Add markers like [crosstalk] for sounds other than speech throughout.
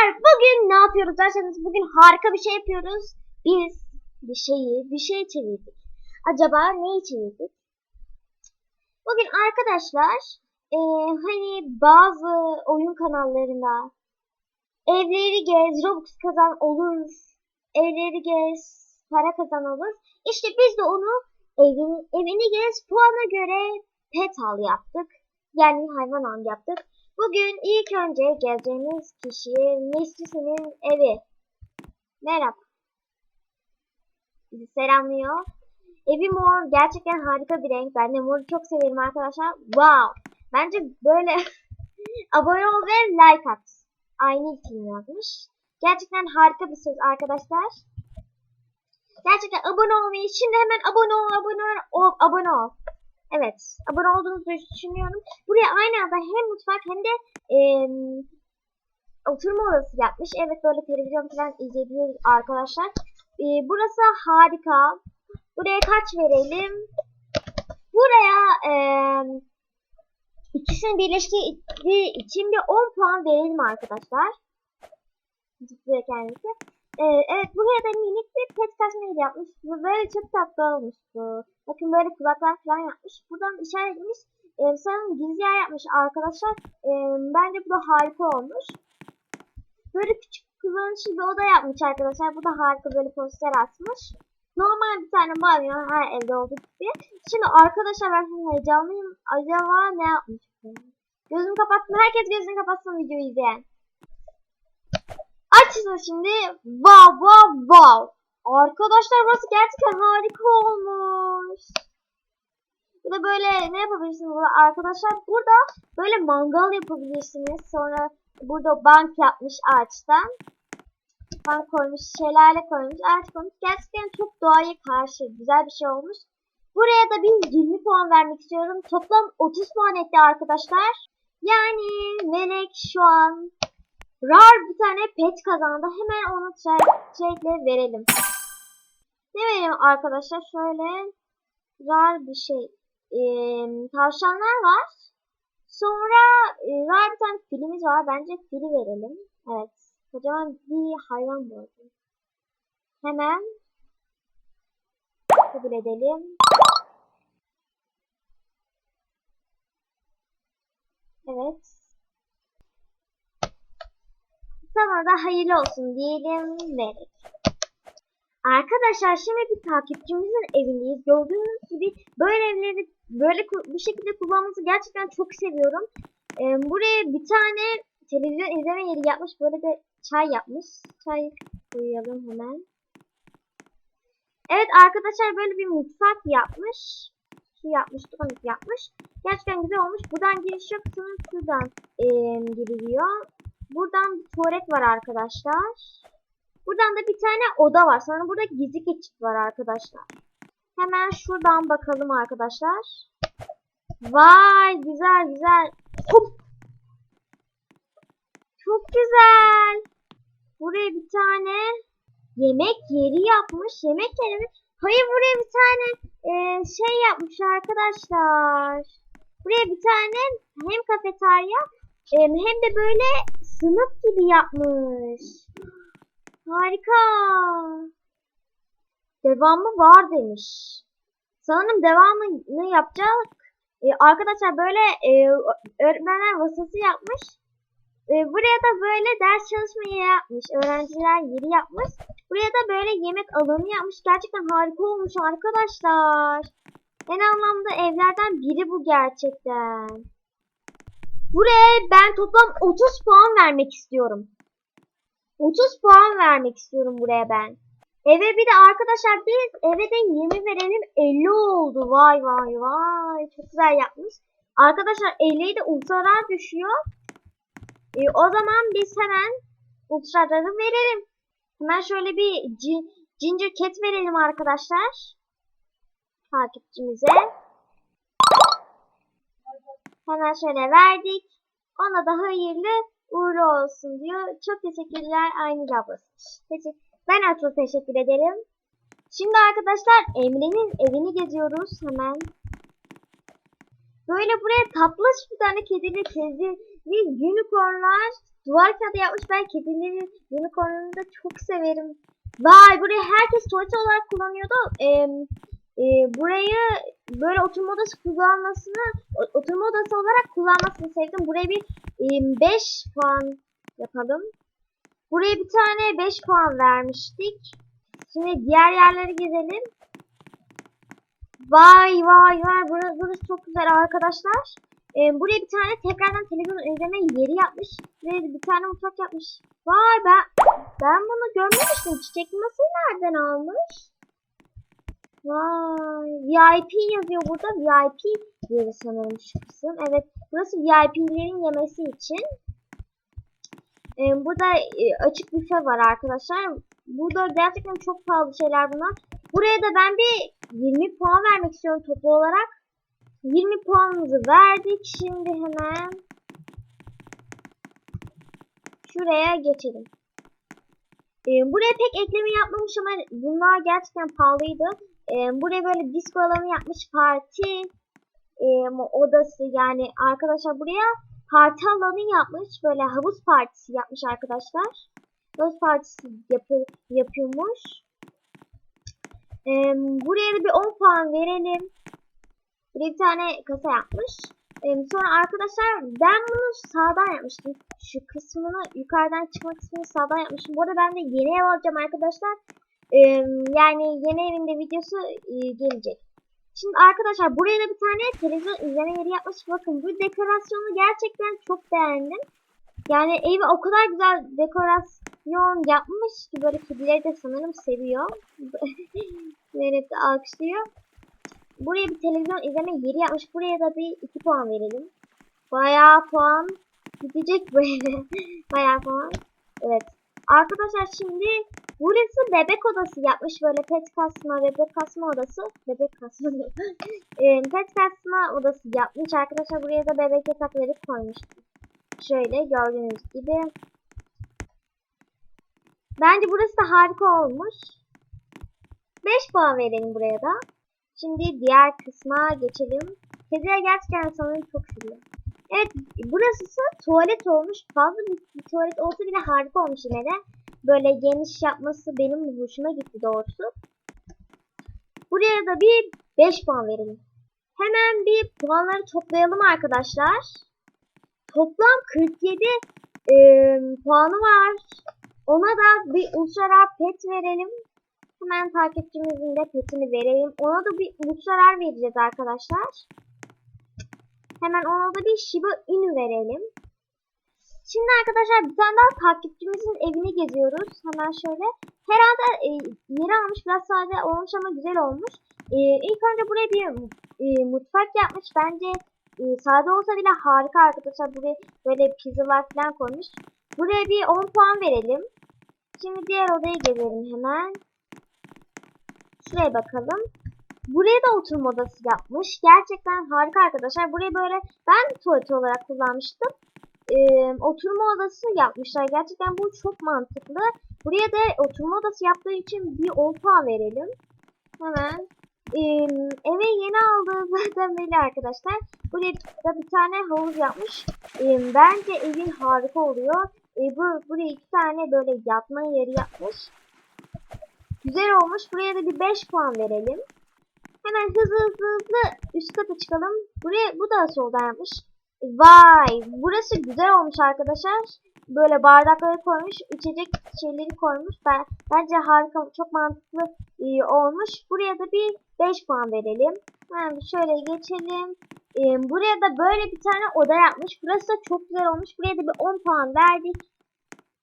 arkadaşlar bugün ne yapıyoruz derseniz bugün harika bir şey yapıyoruz. Biz bir şeyi bir şey çevirdik. Acaba neyi çevirdik? Bugün arkadaşlar eee, hani bazı oyun kanallarında evleri gez, Robux kazan olur, evleri gez, para kazan olur. İşte biz de onu evini, evini gez puana göre pet al yaptık. Yani hayvan al yaptık. Bugün ilk önce geleceğimiz kişi Mesut'un evi. Merhaba. Bizi selamlıyor. Evi mor. Gerçekten harika bir renk. Ben de moru çok severim arkadaşlar. Wow. Bence böyle [laughs] abone ol ve like at. Aynı için yazmış. Gerçekten harika bir söz arkadaşlar. Gerçekten abone olmayı şimdi hemen abone ol, abone ol, abone ol. Evet, abone olduğunuzu düşünüyorum. Buraya aynı anda hem mutfak hem de em, oturma odası yapmış. Evet, böyle televizyon falan izleyebiliriz arkadaşlar. E, burası harika. Buraya kaç verelim? Buraya em, ikisini birleştirdiği için bir 10 puan verelim arkadaşlar. Buraya kendisi. Ee, evet buraya da minik bir pet kasmayı yapmış. Böyle çok tatlı olmuş bu. Bakın böyle kulaklar falan yapmış. Buradan işaretlemiş. Ee, sanırım gizli yer yapmış arkadaşlar. Ee, bence bu da harika olmuş. Böyle küçük kullanışlı bir oda yapmış arkadaşlar. Bu da harika böyle poster asmış. Normal bir tane banyo her evde olduğu gibi. Şimdi arkadaşlar ben heyecanlıyım. Acaba ne yapmış? Gözümü kapattım. Herkes gözünü kapatsın videoyu izleyen. Açın şimdi. Wow wow wow. Arkadaşlar burası gerçekten harika olmuş. Bu da böyle ne yapabilirsiniz burada arkadaşlar? Burada böyle mangal yapabilirsiniz. Sonra burada bank yapmış ağaçtan. Bank koymuş, şelale koymuş, ağaç koymuş. Gerçekten çok doğaya karşı güzel bir şey olmuş. Buraya da bir 20 puan vermek istiyorum. Toplam 30 puan etti arkadaşlar. Yani Melek şu an Rar bir tane pet kazandı. Hemen onu trade'le verelim. Ne verelim arkadaşlar? Şöyle rar bir şey. Ee, tavşanlar var. Sonra e, rar bir tane filimiz var. Bence fili verelim. Evet. Kocaman bir hayvan bu. Hemen kabul edelim. Evet. Sana da hayırlı olsun diyelim vererek. Arkadaşlar şimdi bir takipçimizin evindeyiz. Gördüğünüz gibi böyle evleri böyle bu şekilde kullanması gerçekten çok seviyorum. Ee, buraya bir tane televizyon izleme yeri yapmış. Böyle de çay yapmış. Çay koyalım hemen. Evet arkadaşlar böyle bir mutfak yapmış. Şu yapmış, tonik yapmış. Gerçekten güzel olmuş. Buradan giriş yok. Şuradan eee giriliyor. Buradan bir tuvalet var arkadaşlar. Buradan da bir tane oda var. Sonra burada gizli geçit var arkadaşlar. Hemen şuradan bakalım arkadaşlar. Vay güzel güzel. Hop. Çok güzel. Buraya bir tane yemek yeri yapmış. Yemek yeri? Hayır buraya bir tane e, şey yapmış arkadaşlar. Buraya bir tane hem kafeterya e, hem de böyle sınıf gibi yapmış. Harika. Devamı var demiş. Sanırım devamını yapacak. E, arkadaşlar böyle e, öğretmenler masası yapmış. E, buraya da böyle ders çalışma yeri yapmış. Öğrenciler yeri yapmış. Buraya da böyle yemek alanı yapmış. Gerçekten harika olmuş arkadaşlar. En anlamda evlerden biri bu gerçekten. Buraya ben toplam 30 puan vermek istiyorum. 30 puan vermek istiyorum buraya ben. Eve bir de arkadaşlar biz eve de 20 verelim 50 oldu. Vay vay vay. Çok güzel yapmış. Arkadaşlar 50'yi de ultralar düşüyor. E, o zaman biz hemen ultraları verelim. Hemen şöyle bir ginger cat verelim arkadaşlar. Takipçimize. Hemen şöyle verdik. Ona da hayırlı uğurlu olsun diyor. Çok teşekkürler aynı ablası. Teşekkür ben asıl teşekkür ederim. Şimdi arkadaşlar Emre'nin evini geziyoruz hemen. Böyle buraya tatlış bir tane kedili kedi ve unicornlar duvar kağıdı yapmış. Ben kedileri unicornunu da çok severim. Vay burayı herkes tuvalet olarak kullanıyordu. Ee, e, burayı böyle oturma odası kullanmasını oturma odası olarak kullanmasını sevdim. Buraya bir 5 puan yapalım. Buraya bir tane 5 puan vermiştik. Şimdi diğer yerleri gezelim. Vay vay vay burası, çok güzel arkadaşlar. Ee, buraya bir tane tekrardan televizyon izleme yeri yapmış ve bir tane mutfak yapmış. Vay ben ben bunu görmemiştim. Çiçekli masayı nereden almış? Vay VIP yazıyor burada. VIP yeri sanırım şu kısım. Evet burası VIP'lerin yemesi için. Ee, burada e, açık büfe var arkadaşlar. Burada gerçekten çok pahalı şeyler bunlar. Buraya da ben bir 20 puan vermek istiyorum toplu olarak. 20 puanımızı verdik. Şimdi hemen şuraya geçelim. Ee, buraya pek ekleme yapmamış ama bunlar gerçekten pahalıydı. Ee, buraya böyle disco alanı yapmış parti e, odası yani arkadaşlar buraya parti alanı yapmış. Böyle havuz partisi yapmış arkadaşlar. Havuz partisi yapı, yapıyormuş. Ee, buraya da bir 10 puan verelim. Bir tane kasa yapmış. Ee, sonra arkadaşlar ben bunu sağdan yapmıştım. Şu kısmını yukarıdan çıkma kısmını sağdan yapmıştım. Bu arada ben de yeni ev alacağım arkadaşlar. Yani yeni evinde videosu gelecek. Şimdi arkadaşlar buraya da bir tane televizyon izleme yeri yapmış. Bakın bu dekorasyonu gerçekten çok beğendim. Yani evi o kadar güzel dekorasyon yapmış ki böyle kedileri de sanırım seviyor. [laughs] Zeynep de alkışlıyor. Buraya bir televizyon izleme yeri yapmış. Buraya da bir 2 puan verelim. Bayağı puan gidecek böyle. [laughs] Bayağı puan. Evet. Arkadaşlar şimdi burası bebek odası yapmış. Böyle pet kasma, bebek kasma odası. Bebek kasma. [laughs] e, pet kasma odası yapmış. Arkadaşlar buraya da bebek yatakları koymuş. Şöyle gördüğünüz gibi. Bence burası da harika olmuş. 5 puan verelim buraya da. Şimdi diğer kısma geçelim. Kediler gerçekten sanırım çok seviyor. Evet burası ise tuvalet olmuş. Fazla bir, bir tuvalet olsa bile harika olmuş yine de. Böyle geniş yapması benim hoşuma gitti doğrusu. Buraya da bir 5 puan verelim. Hemen bir puanları toplayalım arkadaşlar. Toplam 47 e, puanı var. Ona da bir ultra pet verelim. Hemen takipçimizin de petini verelim. Ona da bir ultrarar vereceğiz arkadaşlar. Hemen ona da bir Shiba Inu verelim. Şimdi arkadaşlar bir tane daha takipçimizin evini geziyoruz. Hemen şöyle. Herhalde e, yeri almış biraz sade olmuş ama güzel olmuş. E, ilk önce buraya bir e, mutfak yapmış. Bence e, sade olsa bile harika arkadaşlar. Buraya böyle pizzalar falan koymuş. Buraya bir 10 puan verelim. Şimdi diğer odayı gezelim hemen. Şuraya bakalım. Buraya da oturma odası yapmış. Gerçekten harika arkadaşlar. Burayı böyle ben tuvalet olarak kullanmıştım. Ee, oturma odası yapmışlar. Gerçekten bu çok mantıklı. Buraya da oturma odası yaptığı için bir 10 puan verelim. Hemen. Ee, eve yeni aldığı zaten [laughs] belli arkadaşlar. Buraya da bir tane havuz yapmış. Ee, bence evin harika oluyor. Ee, bu, buraya iki tane böyle yatma yeri yapmış. Güzel olmuş. Buraya da bir 5 puan verelim. Hemen hızlı hızlı hızlı üst kata çıkalım. Buraya bu da soldan yapmış. Vay! Burası güzel olmuş arkadaşlar. Böyle bardakları koymuş, içecek şeyleri koymuş. Ben bence harika, çok mantıklı e, olmuş. Buraya da bir 5 puan verelim. Hemen şöyle geçelim. E, buraya da böyle bir tane oda yapmış. Burası da çok güzel olmuş. Buraya da bir 10 puan verdik.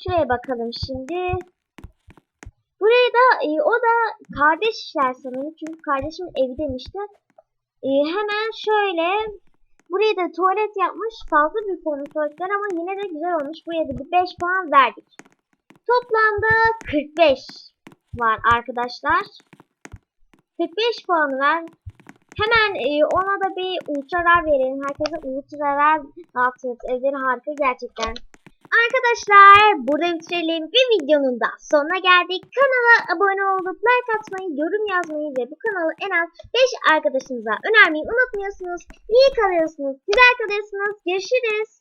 Şuraya bakalım şimdi. Burayı da e, o da kardeşler sanırım. Çünkü kardeşim evi demişti. E, hemen şöyle buraya da tuvalet yapmış. Fazla büyük olmuş tuvaletler ama yine de güzel olmuş. Buraya da bir 5 puan verdik. Toplamda 45 var arkadaşlar. 45 puan ver. Hemen e, ona da bir ultralar verelim. Herkese ultralar dağıtıyoruz. Evleri harika gerçekten. Arkadaşlar burada bitirelim. Bir videonun da sonuna geldik. Kanala abone olup like atmayı, yorum yazmayı ve bu kanalı en az 5 arkadaşınıza önermeyi unutmuyorsunuz. İyi kalıyorsunuz, güzel kalıyorsunuz. Görüşürüz.